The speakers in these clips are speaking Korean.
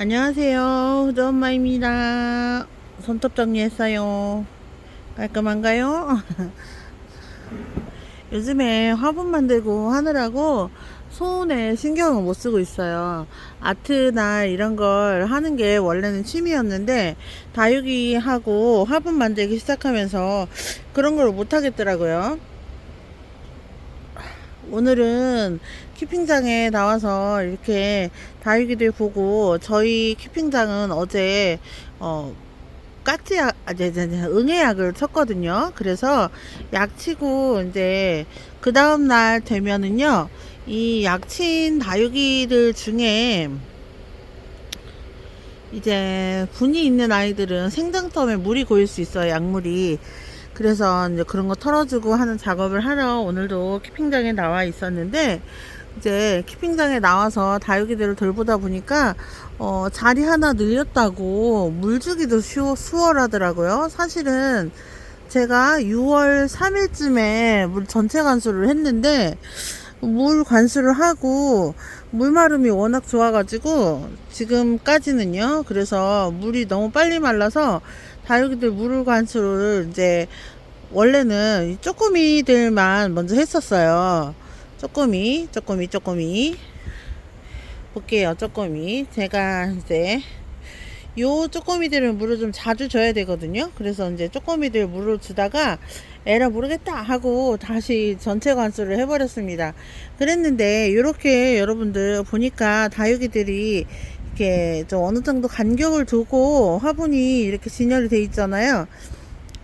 안녕하세요. 후드 엄마입니다. 손톱 정리했어요. 깔끔한가요? 요즘에 화분 만들고 하느라고 손에 신경을 못 쓰고 있어요. 아트나 이런 걸 하는 게 원래는 취미였는데 다육이 하고 화분 만들기 시작하면서 그런 걸 못 하겠더라고요. 오늘은 키핑장에 나와서 이렇게 다육이들 보고 저희 키핑장은 어제 어 까치약 아, 네, 네, 네, 응애약을 쳤거든요. 그래서 약 치고 이제 그 다음 날 되면은요 이 약친 다육이들 중에 이제 분이 있는 아이들은 생장점에 물이 고일 수 있어요. 약물이. 그래서 이제 그런 거 털어주고 하는 작업을 하러 오늘도 키핑장에 나와 있었는데 이제 키핑장에 나와서 다육이들을 돌보다 보니까 어, 자리 하나 늘렸다고 물 주기도 쉬워, 수월하더라고요. 사실은 제가 6월 3일쯤에 물 전체 관수를 했는데 물 관수를 하고 물 마름이 워낙 좋아가지고 지금까지는요. 그래서 물이 너무 빨리 말라서 다육이들 물 관수를 이제 원래는 이 쪼꼬미들만 먼저 했었어요. 쪼꼬미, 쪼꼬미, 쪼꼬미. 볼게요, 쪼꼬미. 제가 이제 요 쪼꼬미들은 물을 좀 자주 줘야 되거든요. 그래서 이제 쪼꼬미들 물을 주다가 에라 모르겠다 하고 다시 전체 관수를 해버렸습니다. 그랬는데 이렇게 여러분들 보니까 다육이들이 이렇게 좀 어느 정도 간격을 두고 화분이 이렇게 진열이 돼 있잖아요.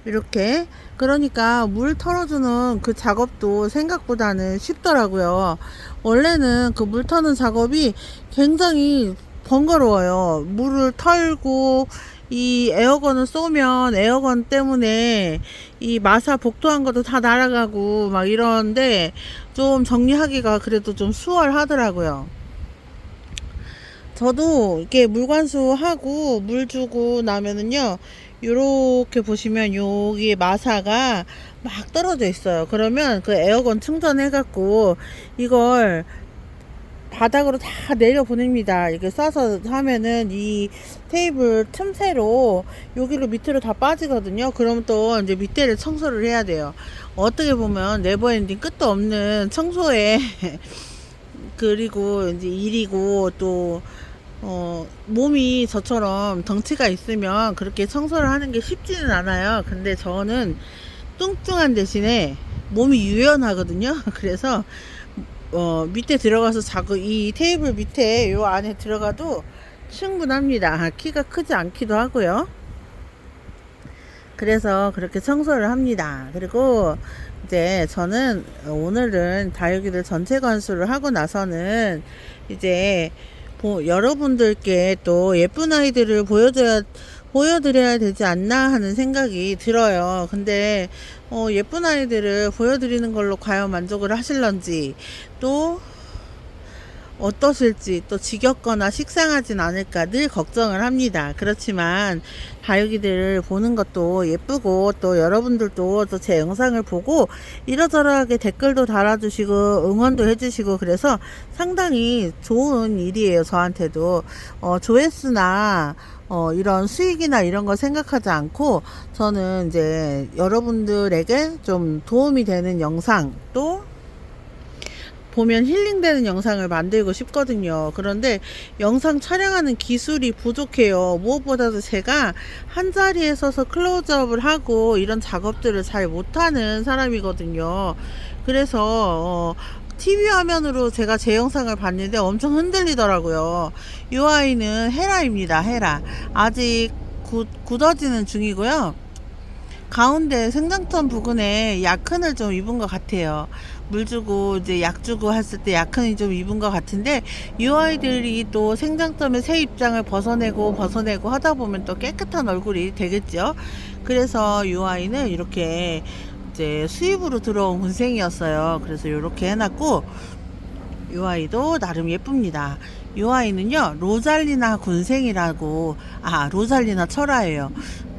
이렇게 그러니까 물 털어주는 그 작업도 생각보다는 쉽더라고요. 원래는 그 물 터는 작업이 굉장히 번거로워요. 물을 털고 이 에어건을 쏘면 에어건 때문에 이 마사 복도한 것도 다 날아가고 막 이러는데 좀 정리하기가 그래도 좀 수월하더라고요. 저도 이렇게 물관수 하고 물 주고 나면은요 요렇게 보시면 여기 마사가 막 떨어져 있어요. 그러면 그 에어건 충전해 갖고 이걸 바닥으로 다 내려 보냅니다. 이렇게 싸서 하면은 이 테이블 틈새로 여기로 밑으로 다 빠지거든요. 그럼 또 이제 밑에를 청소를 해야 돼요. 어떻게 보면 네버엔딩 끝도 없는 청소에 그리고 이제 일이고 또 어, 몸이 저처럼 덩치가 있으면 그렇게 청소를 하는 게 쉽지는 않아요. 근데 저는 뚱뚱한 대신에 몸이 유연하거든요. 그래서 어, 밑에 들어가서 자고 이 테이블 밑에 요 안에 들어가도 충분합니다. 키가 크지 않기도 하고요. 그래서 그렇게 청소를 합니다. 그리고 이제 저는 오늘은 다육이들 전체 관수를 하고 나서는 이제 보, 여러분들께 또 예쁜 아이들을 보여줘야 보여드려야 되지 않나 하는 생각이 들어요. 근데 어, 예쁜 아이들을 보여드리는 걸로 과연 만족을 하실런지 또 어떠실지 또 지겹거나 식상하진 않을까 늘 걱정을 합니다. 그렇지만 다육이들을 보는 것도 예쁘고 또 여러분들도 또 제 영상을 보고 이러저러하게 댓글도 달아주시고 응원도 해주시고 그래서 상당히 좋은 일이에요. 저한테도 어, 조회수나 어, 이런 수익이나 이런 거 생각하지 않고 저는 이제 여러분들에게 좀 도움이 되는 영상 또 보면 힐링되는 영상을 만들고 싶거든요. 그런데 영상 촬영하는 기술이 부족해요. 무엇보다도 제가 한 자리에 서서 클로즈업을 하고 이런 작업들을 잘 못하는 사람이거든요. 그래서 어, TV 화면으로 제가 제 영상을 봤는데 엄청 흔들리더라고요. 이 아이는 헤라입니다. 헤라. 아직 굳, 굳어지는 중이고요. 가운데 생장점 부근에 약흔을 좀 입은 것 같아요. 물 주고 이제 약 주고 했을 때 약흔이 좀 입은 것 같은데 이 아이들이 또 생장점의 새 입장을 벗어내고 벗어내고 하다 보면 또 깨끗한 얼굴이 되겠죠. 그래서 이 아이는 이렇게 이제 수입으로 들어온 군생이었어요. 그래서 이렇게 해놨고 이 아이도 나름 예쁩니다. 이 아이는요 로잘리나 군생이라고 아 로잘리나 철화예요.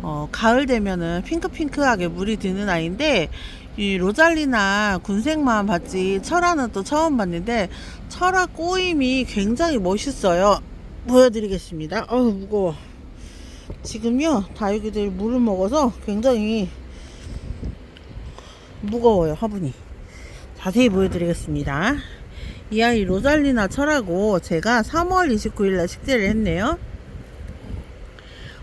어, 가을 되면은 핑크핑크하게 물이 드는 아이인데 이 로잘리나 군생만 봤지 철화는 또 처음 봤는데 철화 꼬임이 굉장히 멋있어요. 보여드리겠습니다. 어우 무거워. 지금요 다육이들 물을 먹어서 굉장히 무거워요 화분이. 자세히 보여드리겠습니다. 이 아이 로잘리나 철하고 제가 3월 29일날 식재를 했네요.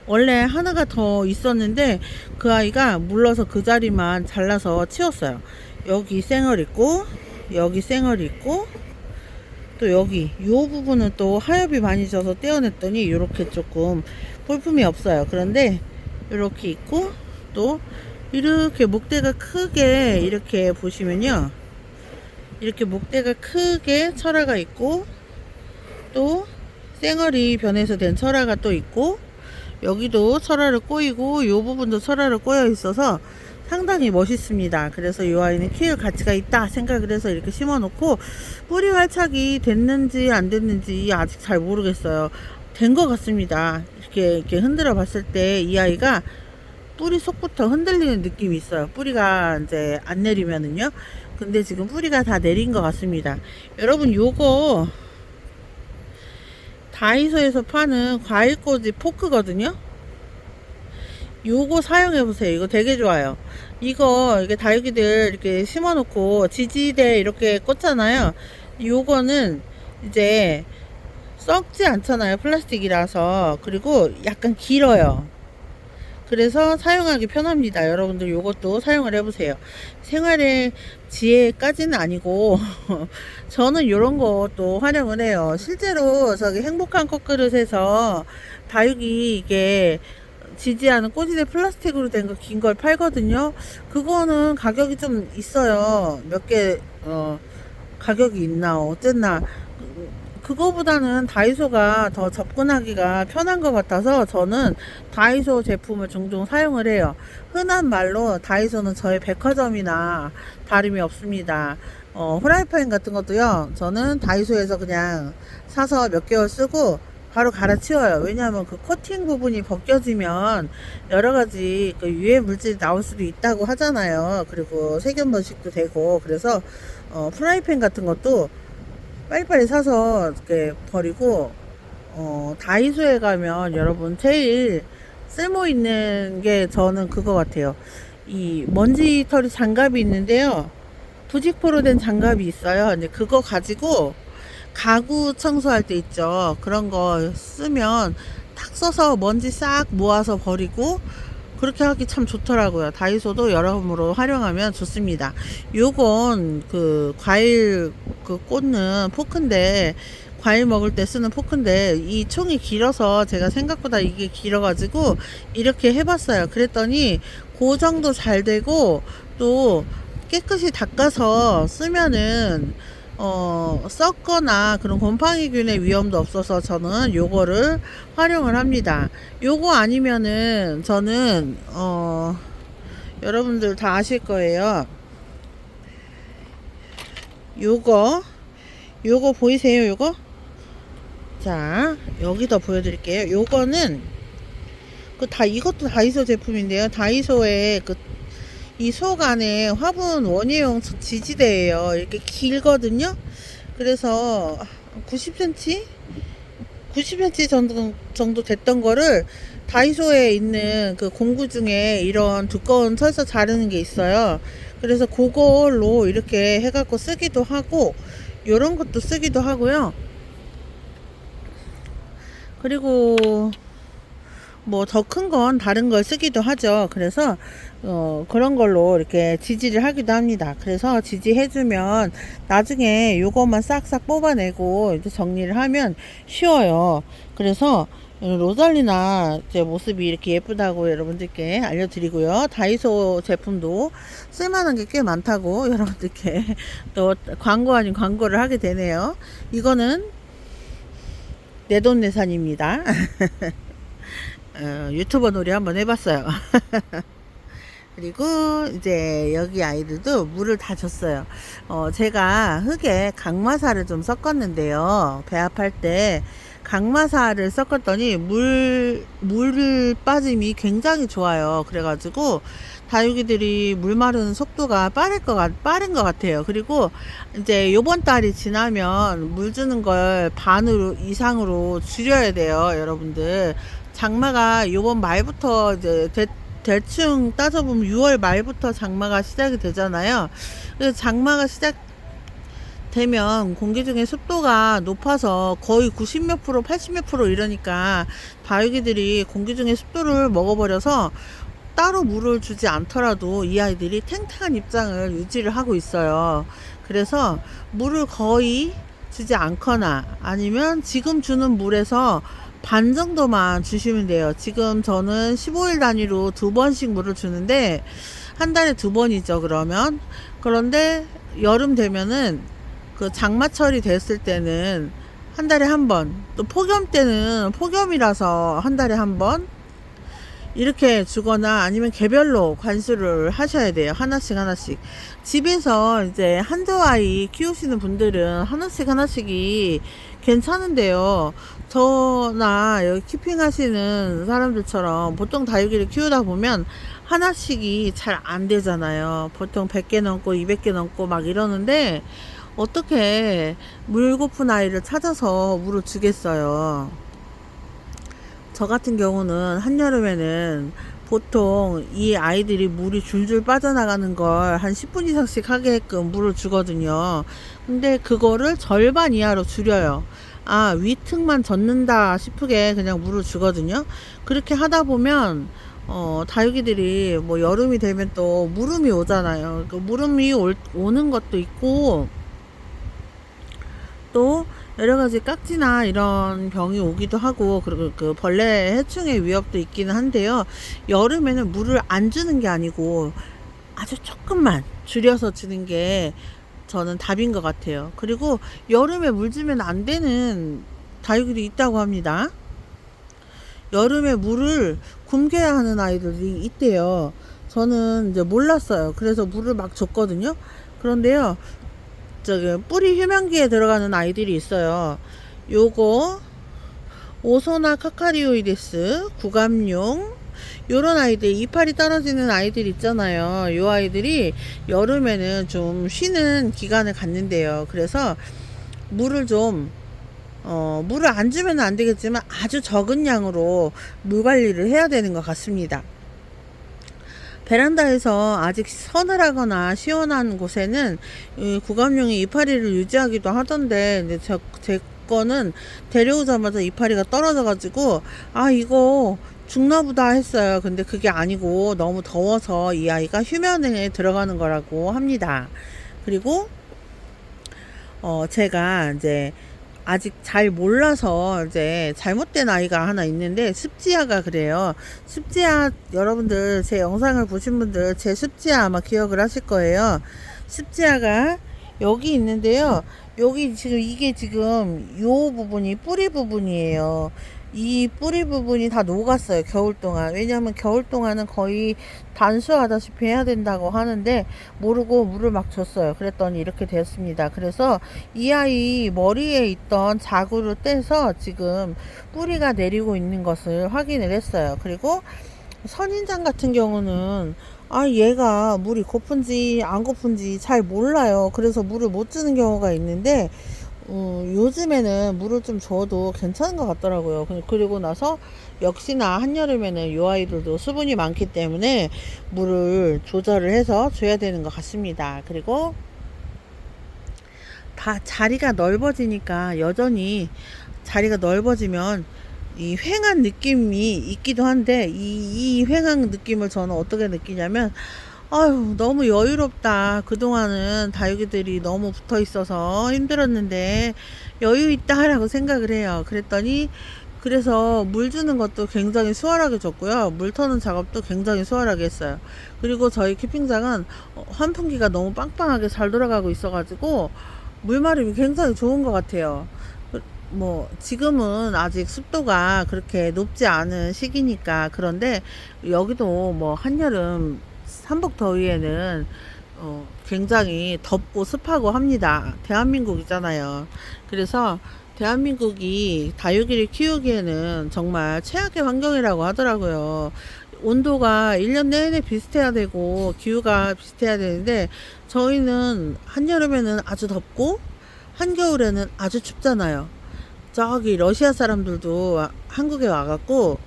원래 하나가 더 있었는데 그 아이가 물러서 그 자리만 잘라서 치웠어요. 여기 쌩얼 있고 여기 쌩얼 있고 또 여기 이 부분은 또 하엽이 많이 져서 떼어냈더니 이렇게 조금 볼품이 없어요. 그런데 이렇게 있고 또 이렇게 목대가 크게 이렇게 보시면요. 이렇게 목대가 크게 철화가 있고 또 쌩얼이 변해서 된 철화가 또 있고 여기도 철화를 꼬이고 이 부분도 철화를 꼬여 있어서 상당히 멋있습니다. 그래서 이 아이는 키울 가치가 있다 생각을 해서 이렇게 심어 놓고 뿌리 활착이 됐는지 안 됐는지 아직 잘 모르겠어요. 된 것 같습니다. 이렇게 이렇게 흔들어 봤을 때 이 아이가 뿌리 속부터 흔들리는 느낌이 있어요. 뿌리가 이제 안 내리면은요. 근데 지금 뿌리가 다 내린 것 같습니다. 여러분 요거 다이소에서 파는 과일꽂이 포크거든요. 요거 사용해 보세요. 이거 되게 좋아요. 이거 이게 다육이들 이렇게 심어 놓고 지지대 이렇게 꽂잖아요. 요거는 이제 썩지 않잖아요. 플라스틱이라서. 그리고 약간 길어요. 그래서 사용하기 편합니다. 여러분들 요것도 사용을 해보세요. 생활의 지혜까지는 아니고 저는 이런 것도 활용을 해요. 실제로 저기 행복한 컵그릇에서 다육이 이게 지지하는 꼬지대 플라스틱으로 된 거 긴 걸 팔거든요. 그거는 가격이 좀 있어요. 몇 개 어, 가격이 있나 어쨌나 그거보다는 다이소가 더 접근하기가 편한 것 같아서 저는 다이소 제품을 종종 사용을 해요. 흔한 말로 다이소는 저의 백화점이나 다름이 없습니다. 어, 프라이팬 같은 것도요, 저는 다이소에서 그냥 사서 몇 개월 쓰고 바로 갈아치워요. 왜냐하면 그 코팅 부분이 벗겨지면 여러 가지 그 유해 물질이 나올 수도 있다고 하잖아요. 그리고 세균 번식도 되고 그래서 어, 프라이팬 같은 것도 빨리빨리 사서 이렇게 버리고 어, 다이소에 가면 여러분 제일 쓸모 있는 게 저는 그거 같아요. 이 먼지 털이 장갑이 있는데요. 부직포로 된 장갑이 있어요. 근데 그거 가지고 가구 청소할 때 있죠. 그런 거 쓰면 탁 써서 먼지 싹 모아서 버리고 그렇게 하기 참 좋더라고요. 다이소도 여러모로 활용하면 좋습니다. 요건 그 과일 그 꽂는 포크인데 과일 먹을 때 쓰는 포크인데 이 총이 길어서 제가 생각보다 이게 길어가지고 이렇게 해봤어요. 그랬더니 그 정도 잘 되고 또 깨끗이 닦아서 쓰면은 어, 썩거나 그런 곰팡이균의 위험도 없어서 저는 요거를 활용을 합니다. 요거 아니면은 저는 어, 여러분들 다 아실 거예요. 요거 요거 보이세요? 요거? 자, 여기다 보여드릴게요. 요거는 그 다 이것도 다이소 제품인데요. 다이소에 그 이 속 안에 화분 원예용 지지대예요. 이렇게 길거든요. 그래서 90cm, 90cm 정도, 정도 됐던 거를 다이소에 있는 그 공구 중에 이런 두꺼운 철사 자르는 게 있어요. 그래서 그걸로 이렇게 해갖고 쓰기도 하고 요런 것도 쓰기도 하고요. 그리고 뭐 더 큰 건 다른 걸 쓰기도 하죠. 그래서 어 그런 걸로 이렇게 지지를 하기도 합니다. 그래서 지지해주면 나중에 요것만 싹싹 뽑아내고 이제 정리를 하면 쉬워요. 그래서 로잘리나 제 모습이 이렇게 예쁘다고 여러분들께 알려드리고요. 다이소 제품도 쓸만한 게 꽤 많다고 여러분들께 또 광고 아닌 광고를 하게 되네요. 이거는 내돈내산입니다. 어, 유튜버 놀이 한번 해봤어요. 그리고 이제 여기 아이들도 물을 다 줬어요. 어, 제가 흙에 강마사를 좀 섞었는데요. 배합할 때 강마사를 섞었더니 물, 물 빠짐이 굉장히 좋아요. 그래가지고 다육이들이 물 마르는 속도가 빠를 것 같, 빠른 것 같아요. 그리고 이제 요번 달이 지나면 물 주는 걸 반으로 이상으로 줄여야 돼요, 여러분들. 장마가 요번 말부터 이제 대, 대충 따져보면 6월 말부터 장마가 시작이 되잖아요. 그래서 장마가 시작 되면 공기 중에 습도가 높아서 거의 90 몇 프로, 80 몇 프로 이러니까 다육이들이 공기 중에 습도를 먹어버려서 따로 물을 주지 않더라도 이 아이들이 탱탱한 입장을 유지를 하고 있어요. 그래서 물을 거의 주지 않거나 아니면 지금 주는 물에서 반 정도만 주시면 돼요. 지금 저는 15일 단위로 두 번씩 물을 주는데 한 달에 두 번이죠. 그러면 그런데 여름 되면은 그 장마철이 됐을 때는 한 달에 한 번, 또 폭염 때는 폭염이라서 한 달에 한 번, 이렇게 주거나 아니면 개별로 관수를 하셔야 돼요. 하나씩 하나씩. 집에서 이제 한두 아이 키우시는 분들은 하나씩 하나씩이 괜찮은데요. 저나 여기 키핑 하시는 사람들처럼 보통 다육이를 키우다 보면 하나씩이 잘 안 되잖아요. 보통 100개 넘고 200개 넘고 막 이러는데 어떻게 물 고픈 아이를 찾아서 물을 주겠어요. 저 같은 경우는 한여름에는 보통 이 아이들이 물이 줄줄 빠져나가는 걸 한 10분 이상씩 하게끔 물을 주거든요. 근데 그거를 절반 이하로 줄여요. 아, 위층만 젖는다 싶게 그냥 물을 주거든요. 그렇게 하다 보면 어, 다육이들이 뭐 여름이 되면 또 무름이 오잖아요. 그 무름이 올, 오는 것도 있고 또 여러 가지 깍지나 이런 병이 오기도 하고 그리고 그 벌레 해충의 위협도 있기는 한데요. 여름에는 물을 안 주는 게 아니고 아주 조금만 줄여서 주는 게 저는 답인 것 같아요. 그리고 여름에 물 주면 안 되는 다육이도 있다고 합니다. 여름에 물을 굶겨야 하는 아이들이 있대요. 저는 이제 몰랐어요. 그래서 물을 막 줬거든요. 그런데요, 저기 뿌리 휴면기에 들어가는 아이들이 있어요. 요거 오소나 카카리오이데스 구감용 요런 아이들 이파리 떨어지는 아이들 있잖아요. 요 아이들이 여름에는 좀 쉬는 기간을 갖는데요. 그래서 물을 좀 어, 물을 안 주면 안 되겠지만 아주 적은 양으로 물 관리를 해야 되는 것 같습니다. 베란다에서 아직 서늘하거나 시원한 곳에는 이 구감용의 이파리를 유지하기도 하던데 이제 저, 제 거는 데려오자마자 이파리가 떨어져가지고 아 이거 죽나보다 했어요. 근데 그게 아니고 너무 더워서 이 아이가 휴면에 들어가는 거라고 합니다. 그리고 어 제가 이제 아직 잘 몰라서 이제 잘못된 아이가 하나 있는데 습지아가 그래요. 습지아 여러분들 제 영상을 보신 분들 제 습지아 아마 기억을 하실 거예요. 습지아가 여기 있는데요. 여기 지금 이게 지금 요 부분이 뿌리 부분이에요. 이 뿌리 부분이 다 녹았어요. 겨울 동안. 왜냐하면 겨울 동안은 거의 단수하다시피 해야 된다고 하는데 모르고 물을 막 줬어요. 그랬더니 이렇게 되었습니다. 그래서 이 아이 머리에 있던 자구를 떼서 지금 뿌리가 내리고 있는 것을 확인을 했어요. 그리고 선인장 같은 경우는 아 얘가 물이 고픈지 안 고픈지 잘 몰라요. 그래서 물을 못 주는 경우가 있는데 어, 요즘에는 물을 좀 줘도 괜찮은 것 같더라고요. 그- 그리고 나서 역시나 한여름에는 이 아이들도 수분이 많기 때문에 물을 조절을 해서 줘야 되는 것 같습니다. 그리고 다 자리가 넓어지니까 여전히 자리가 넓어지면 이 휑한 느낌이 있기도 한데 이, 이 휑한 느낌을 저는 어떻게 느끼냐면 아유 너무 여유롭다. 그동안은 다육이들이 너무 붙어 있어서 힘들었는데 여유 있다라고 생각을 해요. 그랬더니 그래서 물 주는 것도 굉장히 수월하게 줬고요. 물 터는 작업도 굉장히 수월하게 했어요. 그리고 저희 키핑장은 어, 환풍기가 너무 빵빵하게 잘 돌아가고 있어 가지고 물마름이 굉장히 좋은 것 같아요. 뭐 지금은 아직 습도가 그렇게 높지 않은 시기니까 그런데 여기도 뭐 한여름 삼복 더위에는 어 굉장히 덥고 습하고 합니다. 대한민국이잖아요. 그래서 대한민국이 다육이를 키우기에는 정말 최악의 환경이라고 하더라고요. 온도가 1년 내내 비슷해야 되고 기후가 비슷해야 되는데 저희는 한여름에는 아주 덥고 한겨울에는 아주 춥잖아요. 저기 러시아 사람들도 와- 한국에 와갖고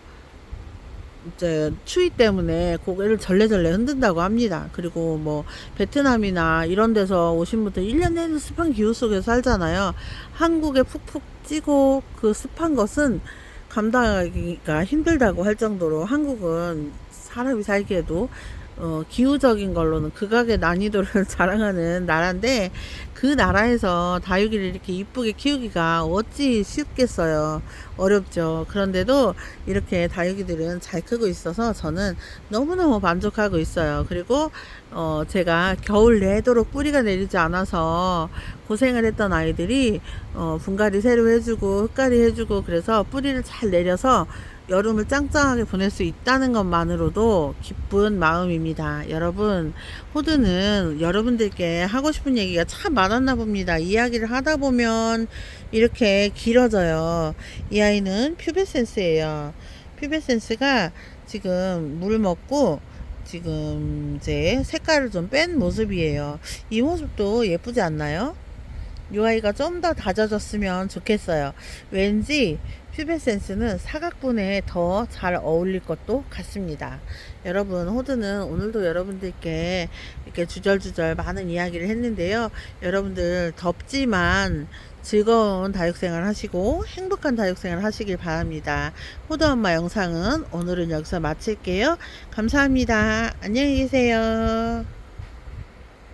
이제 추위 때문에 고개를 절레절레 흔든다고 합니다. 그리고 뭐 베트남이나 이런 데서 오신 분들 1년 내내 습한 기후 속에 살잖아요. 한국에 푹푹 찌고 그 습한 것은 감당하기가 힘들다고 할 정도로 한국은 사람이 살기에도 어, 기후적인 걸로는 극악의 난이도를 자랑하는 나라인데 그 나라에서 다육이를 이렇게 이쁘게 키우기가 어찌 쉽겠어요. 어렵죠. 그런데도 이렇게 다육이들은 잘 크고 있어서 저는 너무너무 만족하고 있어요. 그리고 어, 제가 겨울 내도록 뿌리가 내리지 않아서 고생을 했던 아이들이 어, 분갈이 새로 해주고 흙갈이 해주고 그래서 뿌리를 잘 내려서 여름을 짱짱하게 보낼 수 있다는 것만으로도 기쁜 마음입니다. 여러분, 호드는 여러분들께 하고 싶은 얘기가 참 많았나 봅니다. 이야기를 하다 보면 이렇게 길어져요. 이 아이는 퓨베센스예요. 퓨베센스가 지금 물 먹고 지금 이제 색깔을 좀 뺀 모습이에요. 이 모습도 예쁘지 않나요? 이 아이가 좀 더 다져졌으면 좋겠어요. 왠지 퓨베센스는 사각분에 더 잘 어울릴 것도 같습니다. 여러분, 호드는 오늘도 여러분들께 이렇게 주절주절 많은 이야기를 했는데요. 여러분들 덥지만 즐거운 다육생활 하시고 행복한 다육생활 하시길 바랍니다. 호드 엄마 영상은 오늘은 여기서 마칠게요. 감사합니다. 안녕히 계세요.